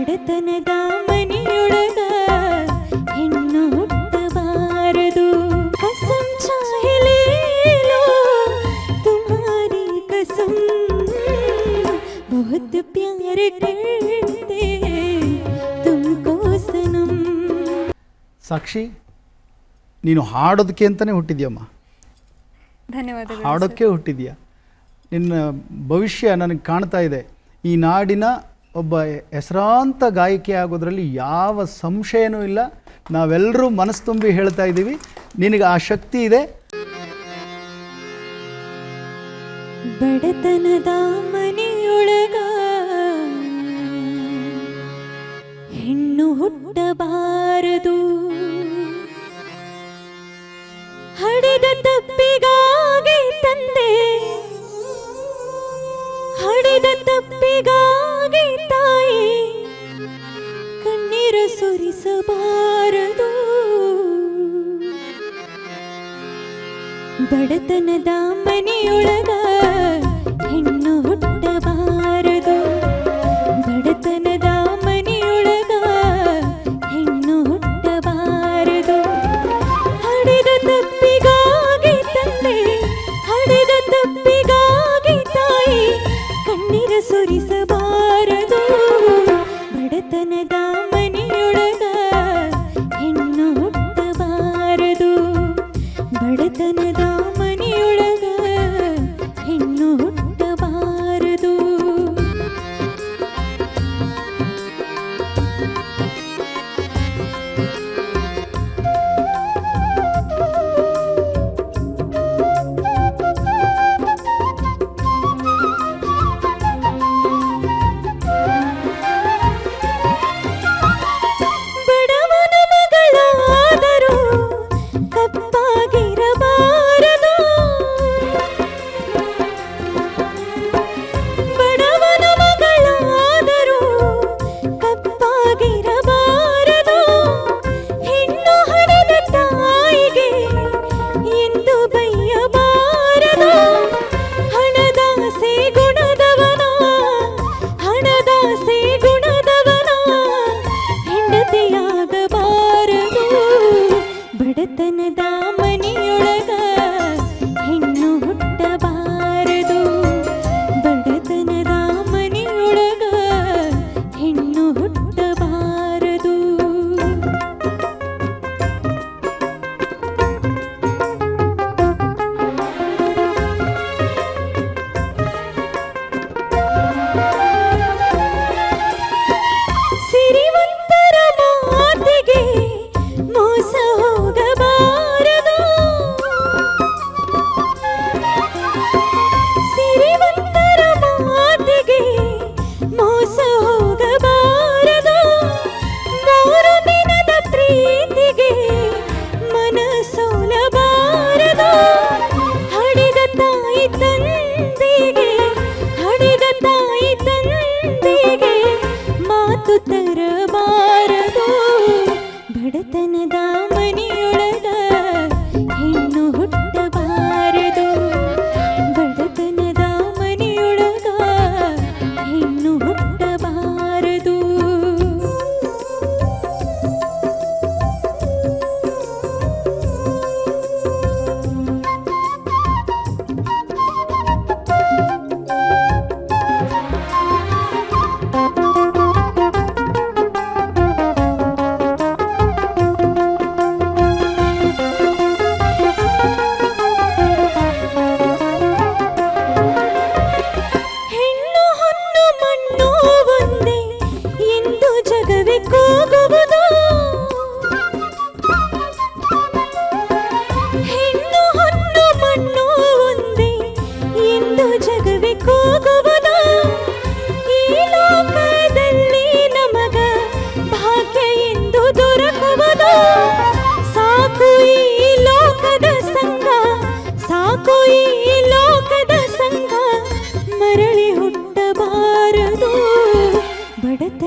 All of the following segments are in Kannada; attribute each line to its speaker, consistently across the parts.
Speaker 1: ಬಡತನದ ಮನೆಯೊಳಗ ಹೆಣ್ಣು ಹುಟ್ಟಬಾರದು. ಕಸಂ ಚಾಹಲೆಲೋ ತುಮಾರಿ ಕಸಂ. ಬಹುತ್ ಪ್ಯಾರ ಕರ್ತೆ
Speaker 2: ಸಾಕ್ಷಿ ನೀನು ಹಾಡೋದಕ್ಕೆ ಅಂತಾನೆ ಹುಟ್ಟಿದ್ಯಮ್ಮ.
Speaker 3: ಧನ್ಯವಾದ
Speaker 2: ಹಾಡೋಕ್ಕೆ ಹುಟ್ಟಿದ್ಯಾ? ನಿನ್ನ ಭವಿಷ್ಯ ನನಗೆ ಕಾಣ್ತಾ ಇದೆ. ಈ ನಾಡಿನ ಒಬ್ಬ ಹೆಸರಾಂತ ಗಾಯಕಿ ಆಗೋದ್ರಲ್ಲಿ ಯಾವ ಸಂಶಯನೂ ಇಲ್ಲ. ನಾವೆಲ್ಲರೂ ಮನಸ್ಸು ತುಂಬಿ ಹೇಳ್ತಾ ಇದ್ದೀವಿ. ನಿನಗೆ ಆ ಶಕ್ತಿ ಇದೆ.
Speaker 1: ಬಡತನದ ಮನೆಯೊಳಗ ಹೆಣ್ಣು ಹುಟ್ಟಬಾರದು. ಹಡೆದ ತಪ್ಪಿಗ നടത്തുന്ന ദാമ്പനിയുള്ള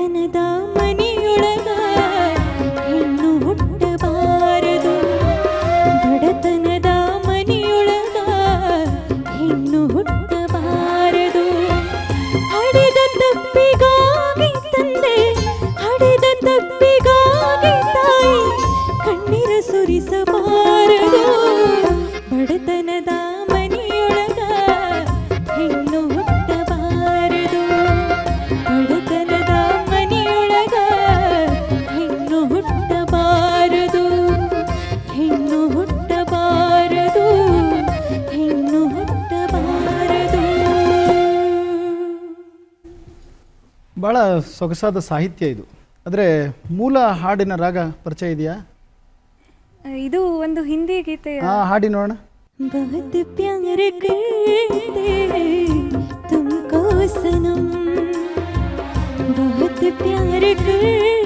Speaker 1: ಕನದಾ
Speaker 2: ಭಾಳ ಸೊಗಸಾದ ಸಾಹಿತ್ಯ ಇದು ಆದರೆ ಮೂಲ ಹಾಡಿನ ರಾಗ ಪರಿಚಯ ಇದೆಯಾ
Speaker 3: ಇದು ಒಂದು ಹಿಂದಿ ಗೀತೆಯ
Speaker 2: ಆ ಹಾಡಿ ನೋಡೋಣ
Speaker 1: बहुत प्यार करते हैं तुमको सनम बहुत प्यार करते